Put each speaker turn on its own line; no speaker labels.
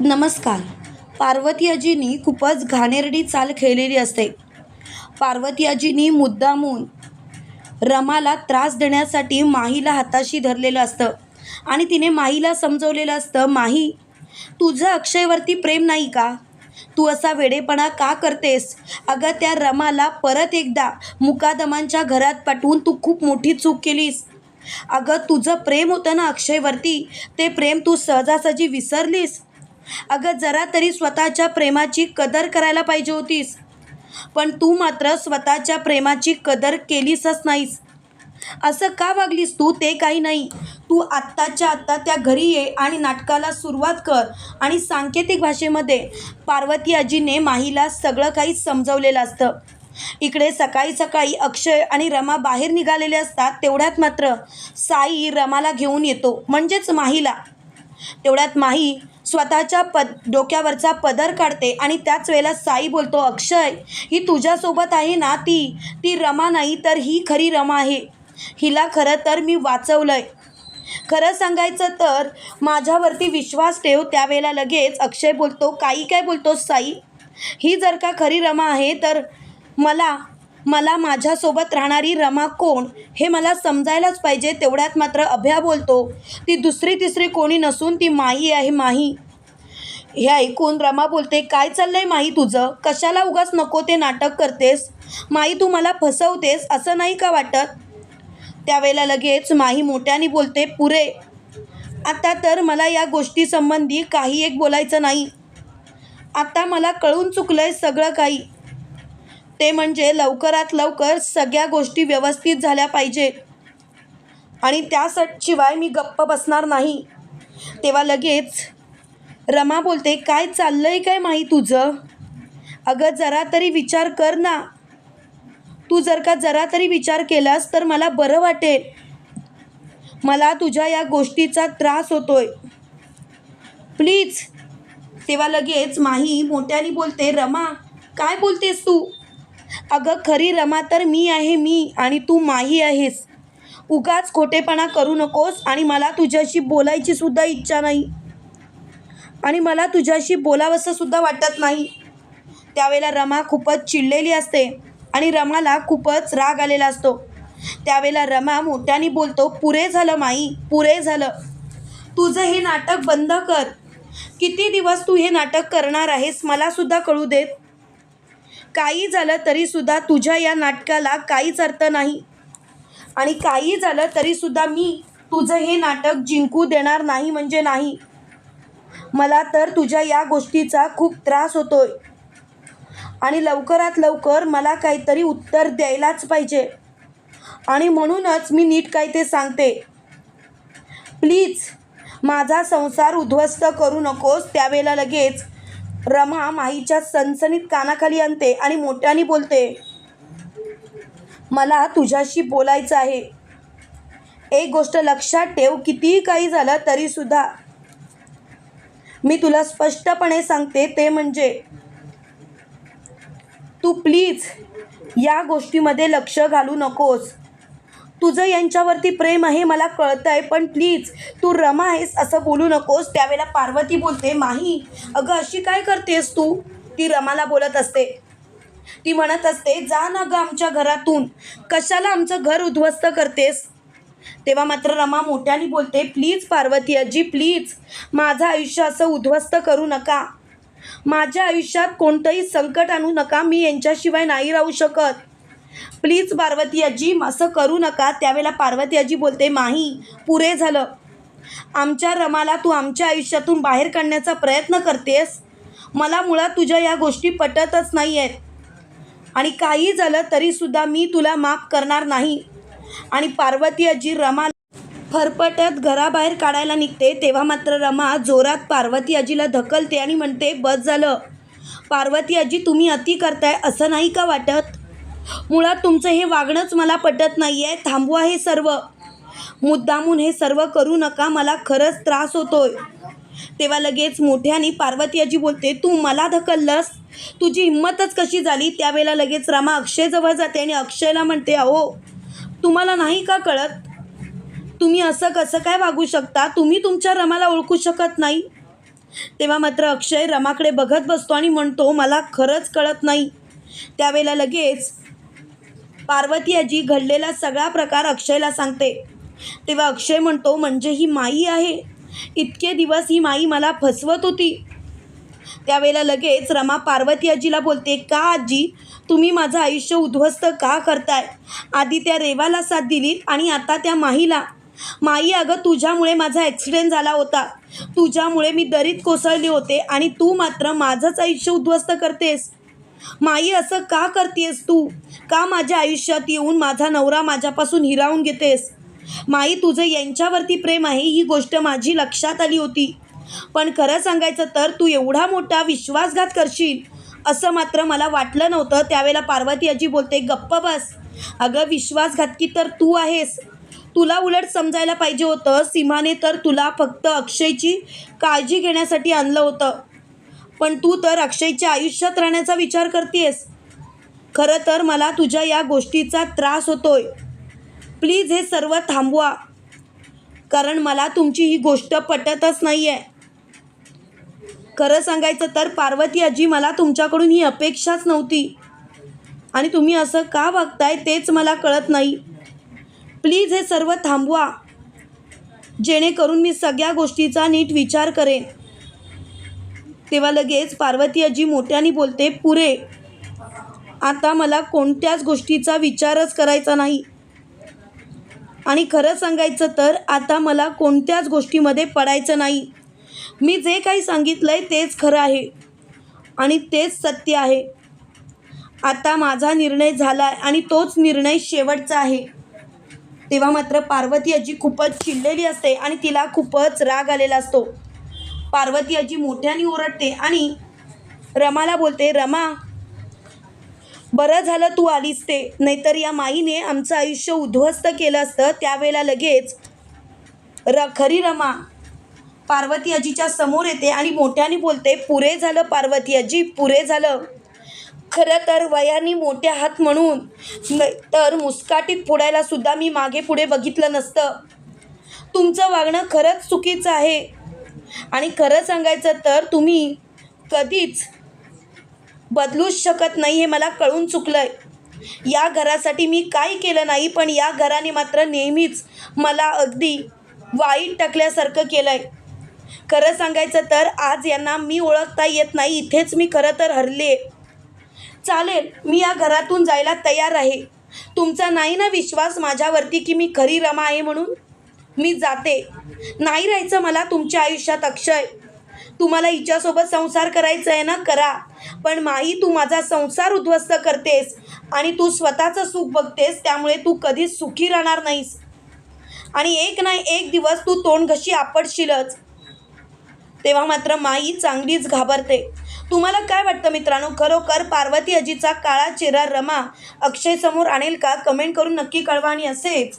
नमस्कार. पार्वती खूपच घाणेरडी चाल खेळलेली असते. पार्वती आजीनी मुद्दामून रमाला त्रास देण्यासाठी माहीला हाताशी धरलेलं असतं आणि तिने माहीला समजवलेलं असतं माही तुझं अक्षयवरती प्रेम नाही का? तू असा वेडेपणा का करतेस? अगं त्या रमाला परत एकदा मुकादमांच्या घरात पाठवून तू खूप मोठी चूक केलीस. अगं तुझं प्रेम होतं ना अक्षयवरती? ते प्रेम तू सहजासहजी विसरलीस? अगं जरा तरी स्वतःच्या प्रेमाची कदर करायला पाहिजे होतीस. पण तू मात्र स्वतःच्या प्रेमाची कदर केलीसच नाहीस. असं का वागलीस तू? ते काही नाही. तू आत्ताच्या आत्ता त्या घरी ये आणि नाटकाला सुरुवात कर आणि सांकेतिक भाषेमध्ये पार्वती आजीने माहीला सगळं काही समजवलेलं असतं. इकडे सकाळी सकाळी अक्षय आणि रमा बाहेर निघालेले असतात तेवढ्यात मात्र साई रमाला घेऊन येतो म्हणजेच माहीला. तेवढ्यात माही स्वतःच्या पद डोक्यावरचा पदर काढते आणि त्याच वेळेला साई बोलतो अक्षय ही तुझ्यासोबत आहे ना ती? ती रमा नाही तर ही खरी रमा आहे. हिला खरं तर मी वाचवलं आहे खरं सांगायचं तर माझ्यावरती विश्वास ठेव त्यावेळेला लगेच अक्षय बोलतो काही काय बोलतो साई? ही जर का खरी रमा आहे तर मला मला माझ्यासोबत राहणारी रमा कोण हे मला समजायलाच पाहिजे तेवढ्यात मात्र अभ्या बोलतो. ती दुसरी तिसरी कोणी नसून ती माही आहे माही. हे ऐकून रमा बोलते काय चाललंय माही तुझं? कशाला उगाच नको ते नाटक करतेस? माही तू मला फसवतेस असं नाही का वाटत? त्यावेळेला लगेच माही मोठ्याने बोलते पुरे आता तर मला या गोष्टीसंबंधी काही एक बोलायचं नाही. आता मला कळून चुकलं आहे सगळं काही. ते म्हणजे लवकरात लवकर सगळ्या गोष्टी व्यवस्थित झाल्या पाहिजे. आणि त्याशिवाय मी गप्प बसणार नाही. तेव्हा लगेच रमा बोलते काय चाललं आहे काय माही तुझं? अगं जरा तरी विचार कर ना. तू जर का जरा तरी विचार केलास तर मला बरं वाटेल. मला तुझ्या या गोष्टीचा त्रास होतोय. प्लीज. तेव्हा लगेच माही मोठ्याने बोलते रमा काय बोलतेस तू? अगं खरी रमा तर मी आहे मी आणि तू माही आहेस. उगाच खोटेपणा करू नकोस आणि मला तुझ्याशी बोलायची सुद्धा इच्छा नाही. आणि मला तुझ्याशी बोलावंसं सुद्धा वाटत नाही. त्यावेळेला रमा खूपच चिडलेली असते आणि रमाला खूपच राग आलेला असतो. त्यावेळेला रमा मोठ्याने बोलतो पुरे झालं माई पुरे झालं. तुझं हे नाटक बंद कर. किती दिवस तू हे नाटक करणार आहेस मलासुद्धा कळू देत. काही झालं तरीसुद्धा तुझ्या या नाटकाला काहीच अर्थ नाही. आणि काही झालं तरीसुद्धा मी तुझं हे नाटक जिंकू देणार नाही म्हणजे नाही. मला तर तुझ्या या गोष्टीचा खूप त्रास होतोय. आणि लवकरात लवकर मला काहीतरी उत्तर द्यायलाच पाहिजे. आणि म्हणूनच मी नीट काय ते सांगते. प्लीज माझा संसार उद्ध्वस्त करू नकोस त्यावेळेला लगेच. रमा माईच्या सणसणीत कानाखाली आणते आणि मोठ्याने बोलते मला तुझ्याशी बोलायचं आहे. एक गोष्ट लक्षात ठेव कितीही काही झालं तरीसुद्धा मी तुला स्पष्टपणे सांगते ते म्हणजे तू प्लीज या गोष्टीमध्ये लक्ष घालू नकोस. तुझं यांच्यावरती प्रेम आहे मला कळतं आहे पण प्लीज तू रमा आहेस असं बोलू नकोस. त्यावेळेला पार्वती बोलते माही अगं अशी काय करतेस तू? ती रमाला बोलत असते. ती म्हणत असते जा ना गं आमच्या घरातून. कशाला आमचं घर उद्ध्वस्त करतेस? तेव्हा मात्र रमा मोठ्याने बोलते प्लीज पार्वती आजी प्लीज माझं आयुष्य असं उद्ध्वस्त करू नका. माझ्या आयुष्यात कोणतंही संकट आणू नका. मी यांच्याशिवाय नाही राहू शकत. प्लीज पार्वती आजी असं करू नका. त्यावेळेला पार्वती आजी बोलते माही पुरे झालं. आमच्या रमाला तू आमच्या आयुष्यातून बाहेर काढण्याचा प्रयत्न करतेस. मला मुळात तुझ्या या गोष्टी पटतच नाही आहेत आणि काही झालं तरीसुद्धा मी तुला माफ करणार नाही. आणि पार्वती आजी रमा फरफटत घराबाहेर काढायला निघते. तेव्हा मात्र रमा जोरात पार्वती आजीला ढकलते आणि म्हणते बस झालं. पार्वती आजी तुम्ही अति करताय असं नाही का वाटत? मुळात तुमचं हे वागणंच मला पटत नाही आहे थांबवा हे सर्व. मुद्दामून हे सर्व करू नका मला खरंच त्रास होतोय. तेव्हा लगेच मोठ्याने पार्वती आजी बोलते तू मला ढकललंस तुझी हिंमतच कशी झाली? त्यावेळेला लगेच रमा अक्षयजवळ जाते आणि अक्षयला म्हणते अहो तुम्हाला नाही का कळत? तुम्ही असं कसं काय वागू शकता? तुम्ही तुमच्या रमाला ओळखू शकत नाही. तेव्हा मात्र अक्षय रमाकडे बघत बसतो आणि म्हणतो मला खरंच कळत नाही. त्यावेळेला लगेच पार्वती आजी घडलेला सगळा प्रकार अक्षयला सांगते. तेव्हा अक्षय म्हणतो म्हणजे ही माई आहे. इतके दिवस ही माई मला फसवत होती. त्यावेळेला लगेच रमा पार्वती आजीला बोलते का आजी? तुम्ही माझं आयुष्य उद्ध्वस्त का करताय? आधी त्या रेवाला साथ दिलीत आणि आता त्या माहीला माई अगं तुझ्यामुळे माझा ॲक्सिडेंट झाला होता. तुझ्यामुळे मी दरीत कोसळले होते आणि तू मात्र माझंच आयुष्य उद्ध्वस्त करतेस. माई असं का करतेस तू? का माझ्या आयुष्यात येऊन माझा नवरा माझ्यापासून हिरावून घेतेस? माई तुझं यांच्यावरती प्रेम आहे ही गोष्ट माझी लक्षात आली होती. पण खरं सांगायचं तर तू एवढा मोठा विश्वासघात करशील असं मात्र मला वाटलं नव्हतं. त्यावेळेला पार्वती आजी बोलते गप्प बस. अगं विश्वासघातकी तर तू आहेस. तुला उलट समजायला पाहिजे होतं. सीमाने तर तुला फक्त अक्षयची काळजी घेण्यासाठी आणलं होतं. पण तू तर अक्षयच्या आयुष्यात राहण्याचा विचार करतेस खरं तर मला तुझ्या या गोष्टीचा त्रास होतोय. प्लीज हे सर्व थांबवा. कारण मला तुमची ही गोष्ट पटतच नाही आहे खरं सांगायचं तर पार्वती आजी मला तुमच्याकडून ही अपेक्षाच नव्हती. आणि तुम्ही असं का वागताय तेच मला कळत नाही. प्लीज हे सर्व थांबवा. जेणेकरून मी सगळ्या गोष्टीचा नीट विचार करेन. तेव्हा लगेच पार्वती आजी मोठ्याने बोलते पुरे आता मला कोणत्याच गोष्टीचा विचारच करायचा नाही. आणि खरं सांगायचं तर आता मला कोणत्याच गोष्टीमध्ये पडायचं नाही. मी जे काही सांगितलं आहे तेच खरं आहे आणि तेच सत्य आहे. आता माझा निर्णय झाला आहे आणि तोच निर्णय शेवटचा आहे. तेव्हा मात्र पार्वती आजी खूपच चिडलेली असते आणि तिला खूपच राग आलेला असतो. पार्वती आजी मोठ्याने ओरडते आणि रमाला बोलते रमा बरं झालं तू आलीस ते. नाहीतर या माईने आमचं आयुष्य उद्ध्वस्त केलं असतं. त्यावेळेला लगेच र खरी रमा पार्वती आजीच्या समोर येते आणि मोठ्याने बोलते पुरे झालं पार्वती आजी पुरे झालं. खरं तर वयाने मोठे हात म्हणून. तर मुस्काटीत फोडायला सुद्धा मी मागे पुढे बघितलं नसतं. तुमचं वागणं खरंच चुकीचं आहे. आणि खरं सांगायचं तर तुम्ही कधीच बदलूच शकत नाही हे मला कळून चुकलं आहे या घरासाठी मी काही केलं नाही पण या घराने मात्र नेहमीच मला अगदी वाईट टाकल्यासारखं केलं आहे खरं सांगायचं तर आज यांना मी ओळखता येत नाही इथेच मी खरं तर हरले. चालेल मी या घरातून जायला तयार आहे. तुमचा नाही ना विश्वास माझ्यावरती की मी खरी रमा आहे म्हणून? मी जाते. नाही राहायचं मला तुमच्या आयुष्यात अक्षय. तुम्हाला हिच्यासोबत संसार करायचा आहे ना करा. पण माई तू माझा संसार उद्ध्वस्त करतेस आणि तू स्वतःचं सुख बघतेस त्यामुळे तू कधीच सुखी राहणार नाहीस. आणि एक नाही एक दिवस तू तोंड घशी आपटशीलच. तेव्हा मात्र माई चांगलीच घाबरते. तुम्हाला काय वाटतं मित्रांनो? खरोखर पार्वती अजीचा काळा चेहरा रमा अक्षयसमोर आणेल का? कमेंट करून नक्की कळवा आणि असेच